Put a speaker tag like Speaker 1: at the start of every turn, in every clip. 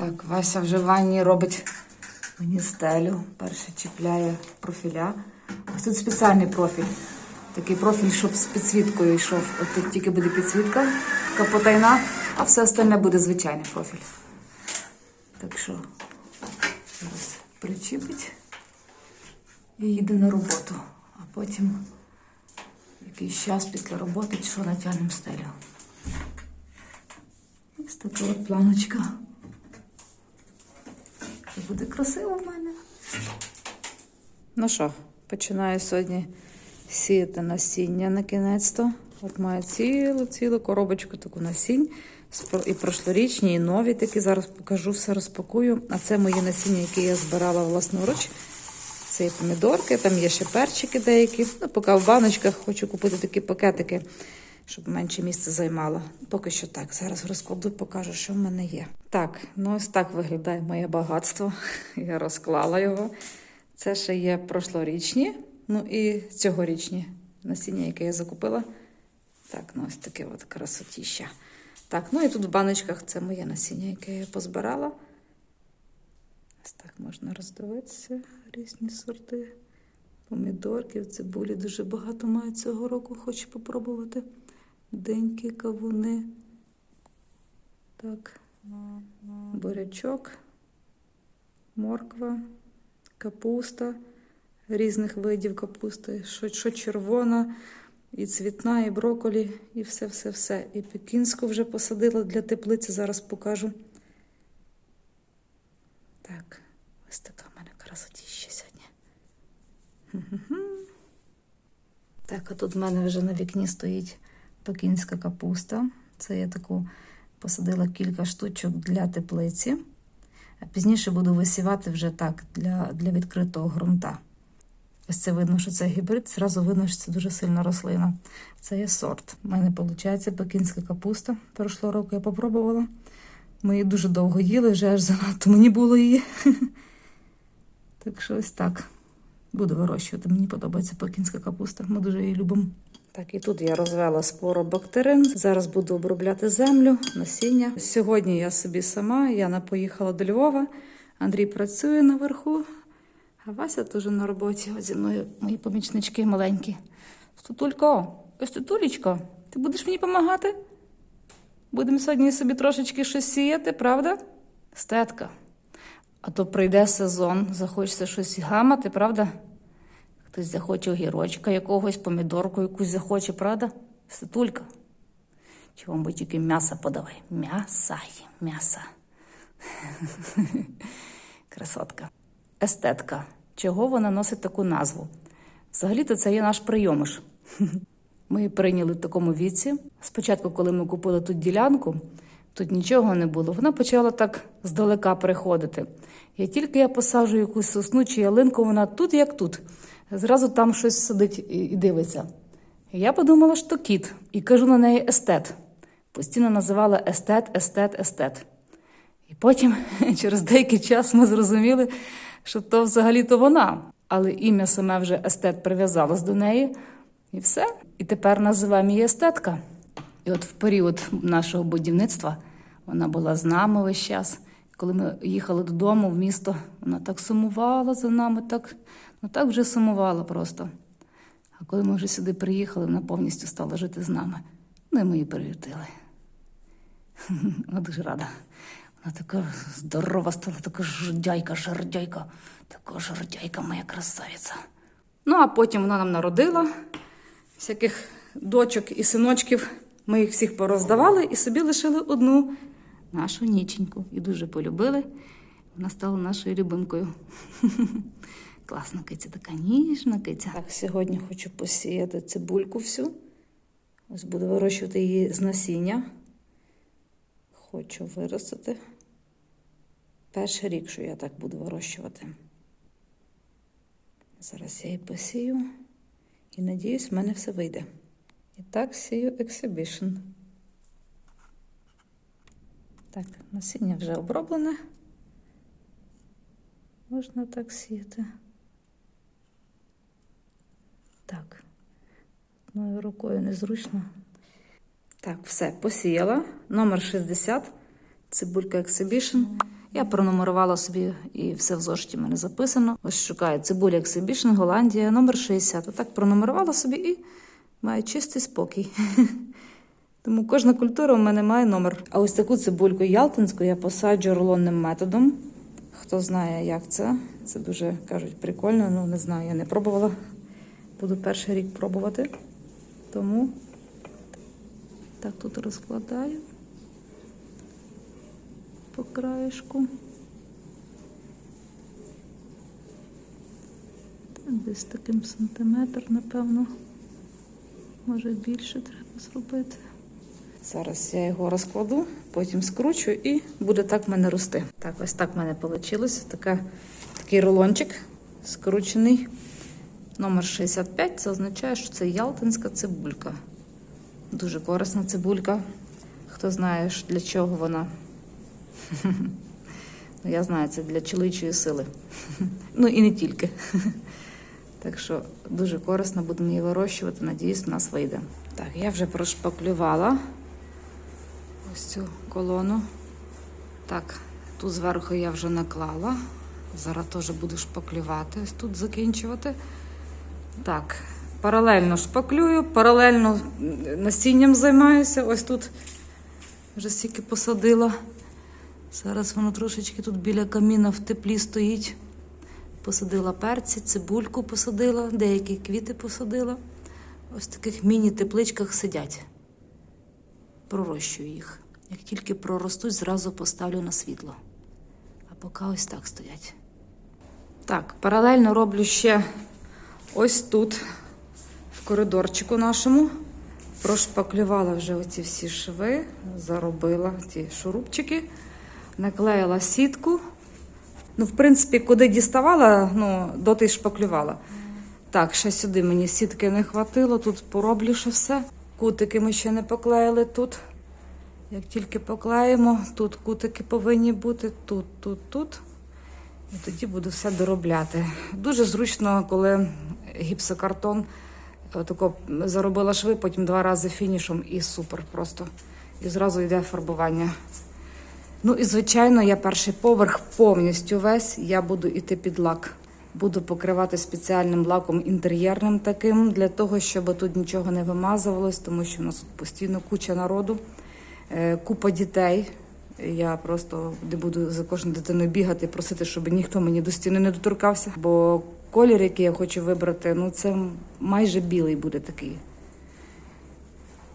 Speaker 1: Так, Вася вже в ванні робить мені стелю. Перше чіпляє профіля. Ось тут спеціальний профіль. Такий профіль, щоб з підсвіткою йшов. От тут тільки буде підсвітка, така потайна, а все остальне буде звичайний профіль. Так що зараз причіпить і їде на роботу. А потім якийсь час після роботи що натягнемо стелю. Ось така от планочка. Буде красиво в мене. Ну що, починаю сьогодні сіяти насіння на кінець-то. От маю цілу цілу коробочку таку насінь. І прошлорічні, і нові такі. Зараз покажу, все розпакую. А це мої насіння, які я збирала власноруч. Це і помідорки, там є ще перчики деякі. Ну, поки в баночках хочу купити такі пакетики, щоб менше місця займало. Поки що так. Зараз розкладу, покажу, що в мене є. Так, ну ось так виглядає моє багатство. Я розклала його. Це ще є прошлорічні, ну і цьогорічні насіння, яке я закупила. Так, ну ось таке от красотіща. Так, ну і тут в баночках це моє насіння, яке я позбирала. Ось так можна роздивитися різні сорти. Помідорків, цибулі дуже багато маю цього року, хочу попробувати. Деньки, кавуни. Так. Бурячок, морква, капуста, різних видів капусти, що, що червона, і цвітна, і броколі, і все-все-все. І пекінську вже посадила для теплиці, зараз покажу. Так, ось така в мене красотіща сьогодні. Так, а тут в мене вже на вікні стоїть пекінська капуста. Це я таку посадила кілька штучок для теплиці. А пізніше буду висівати вже так для, для відкритого ґрунта. Ось це видно, що це гібрид, зразу видно, що це дуже сильна рослина. Це є сорт. У мене виходить пекінська капуста. Прошлого року я попробувала. Ми її дуже довго їли, вже аж занадто мені було її. Так що ось так. Буду вирощувати. Мені подобається пекінська капуста. Ми дуже її любимо. Так, і тут я розвела споробактерин. Зараз буду обробляти землю, насіння. Сьогодні я собі сама, Яна поїхала до Львова. Андрій працює наверху, а Вася теж на роботі. От зі мною мої помічнички маленькі. Стутулько, ось Стутулечко, ти будеш мені допомагати? Будемо сьогодні собі трошечки щось сіяти, правда? Стетка. А то прийде сезон, захочеться щось гамати, правда? Хтось захоче огірочка якогось, помідорку якусь захоче, правда? Стетулька. Чи вам би тільки м'яса подавай? М'яса є, м'яса. Красотка. Естетка. Чого вона носить таку назву? Взагалі-то це є наш прийомиш. Ми прийняли в такому віці. Спочатку, коли ми купили тут ділянку, тут нічого не було. Вона почала так здалека приходити. І тільки я посаджу якусь сосну чи ялинку, вона тут як тут. Зразу там щось сидить і, дивиться. Я подумала, що кіт, і кажу на неї естет. Постійно називала естет, естет, естет. І потім, через деякий час, ми зрозуміли, що то взагалі-то вона. Але ім'я саме вже естет прив'язалось до неї, і все. І тепер називаємо її естетка. І от в період нашого будівництва вона була з нами весь час. Коли ми їхали додому в місто, вона так сумувала за нами, так, ну так вже сумувала просто. А коли ми вже сюди приїхали, вона повністю стала жити з нами. Ну і ми її приютили. Вона дуже рада. Вона така здорова стала, така жордяйка, жордяйка, така жордяйка моя красавиця. Ну, а потім вона нам народила всяких дочок і синочків. Ми їх всіх пороздавали і собі лишили одну нашу ніченьку. І дуже полюбили. Вона стала нашою любимкою. Класна киця, така ніжна киця. Так, сьогодні хочу посіяти цибульку всю. Ось буду вирощувати її з насіння. Хочу виростити. Перший рік, що я так буду вирощувати. Зараз я її посію. І надіюсь, в мене все вийде. І так сію Exhibition. Так, насіння вже оброблене. Можна так сіяти. Так. Одною рукою незручно. Так, все, посіяла. Номер 60. Цибулька Exhibition. Я пронумерувала собі і все в зошиті мене записано. Ось шукаю цибуля Exhibition, Голландія, номер 60. Отак пронумерувала собі і маю чистий спокій. Тому кожна культура у мене має номер. А ось таку цибульку ялтинську я посаджу рулонним методом. Хто знає, як це. Це дуже кажуть прикольно. Ну не знаю, я не пробувала. Буду перший рік пробувати. Тому так тут розкладаю по краєшку. Десь таким сантиметр, напевно. Може більше треба зробити. Зараз я його розкладу, потім скручу і буде так в мене рости. Так, ось так в мене вийшло. Така, такий рулончик скручений. Номер 65 це означає, що це ялтинська цибулька. Дуже корисна цибулька. Хто знає, для чого вона. Ну, я знаю, це для чоловічої сили. Ну і не тільки. Так що дуже корисно будемо її вирощувати. Надіюсь, в нас вийде. Так, я вже прошпаклювала ось цю колону. Так, тут зверху я вже наклала. Зараз теж буду шпаклювати, ось тут закінчувати. Так, паралельно шпаклюю, паралельно насінням займаюся. Ось тут вже стільки посадила. Зараз воно трошечки тут біля каміна в теплі стоїть. Посадила перці, цибульку посадила, деякі квіти посадила. Ось в таких міні-тепличках сидять. Пророщую їх. Як тільки проростуть, зразу поставлю на світло. А поки ось так стоять. Так, паралельно роблю ще ось тут, в коридорчику нашому. Прошпаклювала вже оці всі шви, заробила ті шурупчики, наклеїла сітку. Ну, в принципі, куди діставала, ну, доти й шпаклювала. Так, ще сюди мені сітки не хватило, тут пороблю ще все. Кутики ми ще не поклеїли тут. Як тільки поклеїмо, тут кутики повинні бути, тут, тут, тут. І тоді буду все доробляти. Дуже зручно, коли гіпсокартон отако заробила шви, потім два рази фінішом і супер просто. І зразу йде фарбування. Ну і звичайно, я перший поверх повністю весь я буду йти під лак. Буду покривати спеціальним лаком інтер'єрним таким, для того, щоб тут нічого не вимазувалось, тому що в нас тут постійно куча народу, е, купа дітей. Я просто не буду за кожною дитиною бігати просити, щоб ніхто мені до стіни не доторкався. Бо колір, який я хочу вибрати, ну це майже білий буде такий.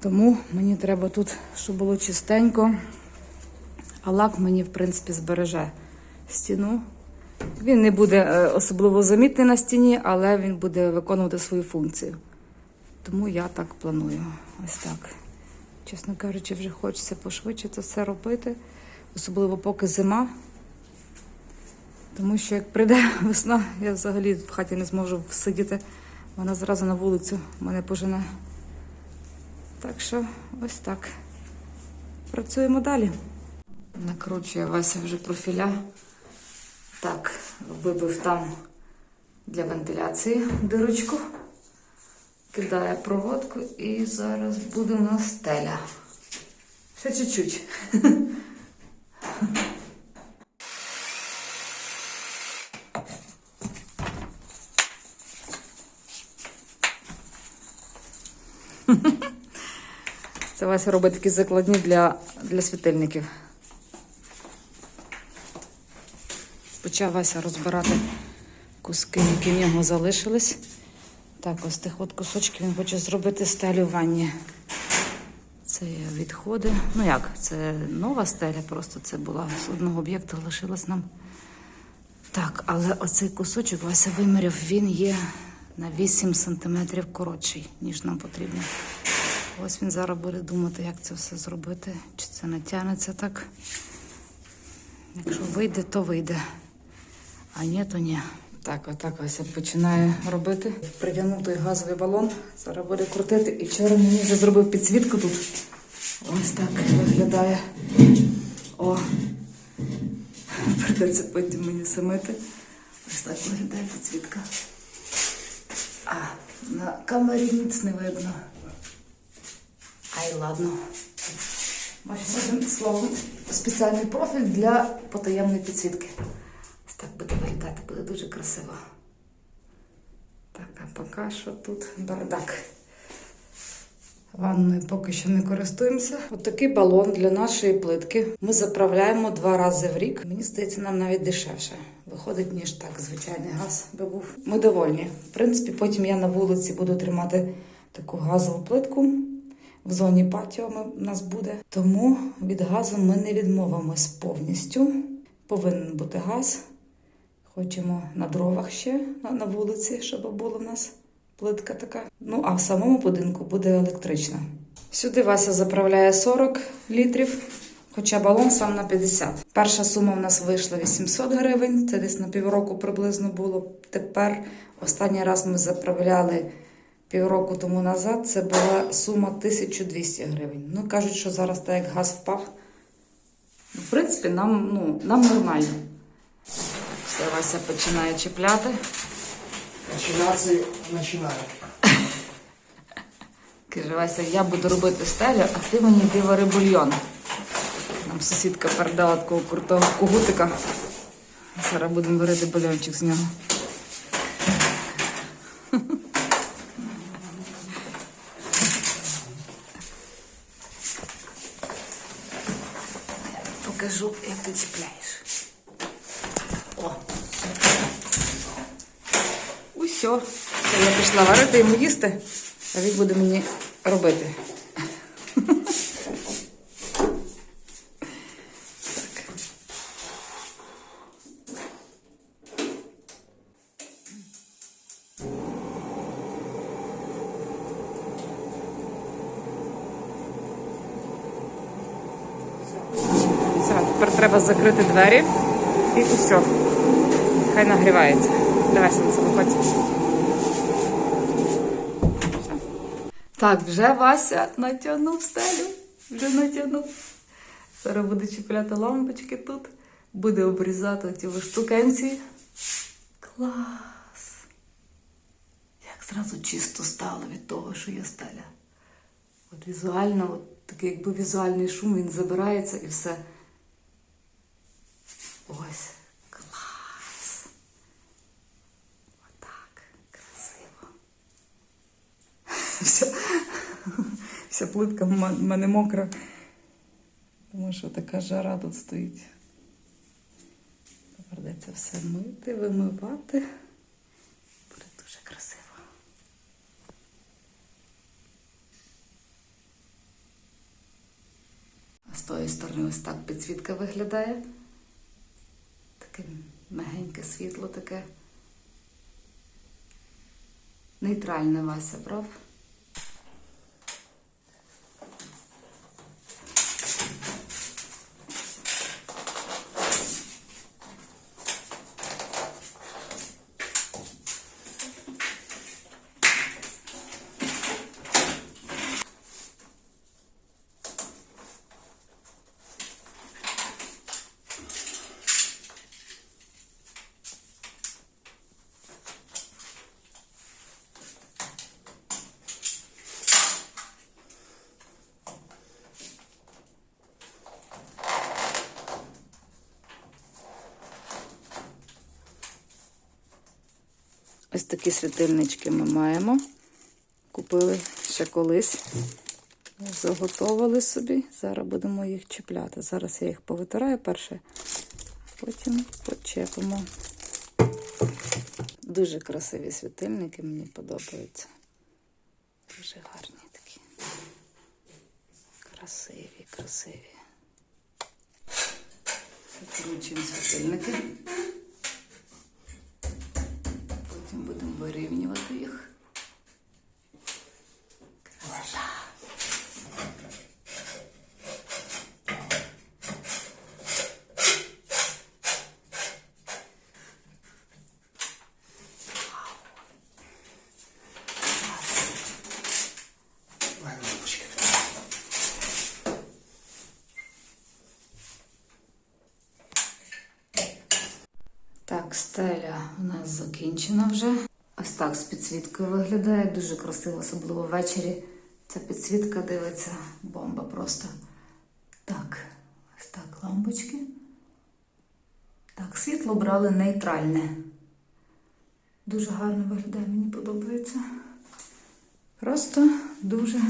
Speaker 1: Тому мені треба тут, щоб було чистенько. А лак мені, в принципі, збереже стіну. Він не буде е, особливо замітний на стіні, але він буде виконувати свою функцію. Тому я так планую. Ось так. Чесно кажучи, вже хочеться пошвидше це все робити, особливо поки зима. Тому що як прийде весна, я взагалі в хаті не зможу сидіти. Вона зразу на вулицю мене пожене. Так що ось так. Працюємо далі. Накручує Вася вже профіля. Так, вибив там для вентиляції дирочку. Кидає проводку і зараз буде у нас стеля. Ще чуть-чуть. Це Вася робить такі закладні для, для світильників. Почав Вася розбирати куски, які в нього залишились. Так, ось тих от кусочків він хоче зробити стелю в ванні. Це відходи. Ну як, це нова стеля, просто це була з одного об'єкту, лишилась нам. Так, але оцей кусочок Вася виміряв, він є на 8 сантиметрів коротший, ніж нам потрібно. Ось він зараз буде думати, як це все зробити, чи це натягнеться так. Якщо вийде, то вийде. А ні, то ні. Так, отак ось я починаю робити. Притягнув той газовий балон. Зараз буде крутити. І вчора мені вже зробив підсвітку тут. Ось так виглядає. О! Придеться потім мені самити. Ось так виглядає підсвітка. А, на камері ніц не видно. Ай, ладно. Бачимо одним словом спеціальний профіль для потаємної підсвітки. Ось так буде виглядати, буде дуже красиво. Так, а поки що тут бардак. Ванною поки що не користуємося. Отакий балон для нашої плитки. Ми заправляємо два рази в рік. Мені здається, нам навіть дешевше виходить, ніж так, звичайний газ би був. Ми довольні. В принципі, потім я на вулиці буду тримати таку газову плитку. В зоні патіо у нас буде. Тому від газу ми не відмовимось повністю. Повинен бути газ. Хочемо на дровах ще на, на вулиці, щоб була в нас плитка така. Ну, а в самому будинку буде електрична. Сюди Вася заправляє 40 літрів, хоча балон сам на 50. Перша сума в нас вийшла 800 гривень, це десь на півроку приблизно було. Тепер останній раз ми заправляли півроку тому назад, це була сума 1200 гривень. Ну, кажуть, що зараз так як газ впав. Ну, В принципі, нам, ну, нам нормально. Все, Вася починає чіпляти.
Speaker 2: Начинаться начинаю.
Speaker 1: Каже, Вася, я буду робити стелю, а ти мені йди бульйон. Нам сусідка передала такого крутого кугутика. Зараз будемо варити бульйончик з нього. Покажу, як ти чіпляєш. О. Усьо. Я пішла варити йому їсти, а він буде мені робити. Так. Все, тепер треба закрити двері і усе. Хай нагрівається. Давай сонце виходь. Так, вже Вася натягнув стелю. Вже натягнув. Зараз буде чіпляти лампочки тут. Буде обрізати ці штукенці. Клас! Як зразу чисто стало від того, що є стеля. От візуально, от такий якби візуальний шум, він забирається і все. Ось. Клас. Отак. Красиво. Вся, вся плитка в мене мокра. Тому що така жара тут стоїть. Доведеться все мити, вимивати. Буде дуже красиво. А з тої сторони ось так підсвітка виглядає. Таке мегеньке світло таке. Нейтральне Вася, прав? Ось такі світильнички ми маємо. Купили ще колись. Заготовили собі. Зараз будемо їх чіпляти. Зараз я їх повитираю перше, потім почепимо. Дуже красиві світильники, мені подобаються. Дуже гарні такі. Красиві, красиві. Закручуємо світильники. Потім будемо вирівнювати їх. закінчена вже. Ось так з підсвіткою виглядає. Дуже красиво, особливо ввечері. Ця підсвітка дивиться, бомба просто. Так, ось так, лампочки. Так, світло брали нейтральне. Дуже гарно виглядає, мені подобається. Просто дуже,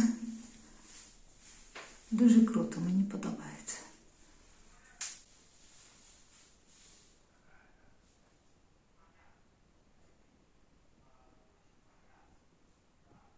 Speaker 1: дуже круто, мені подобається.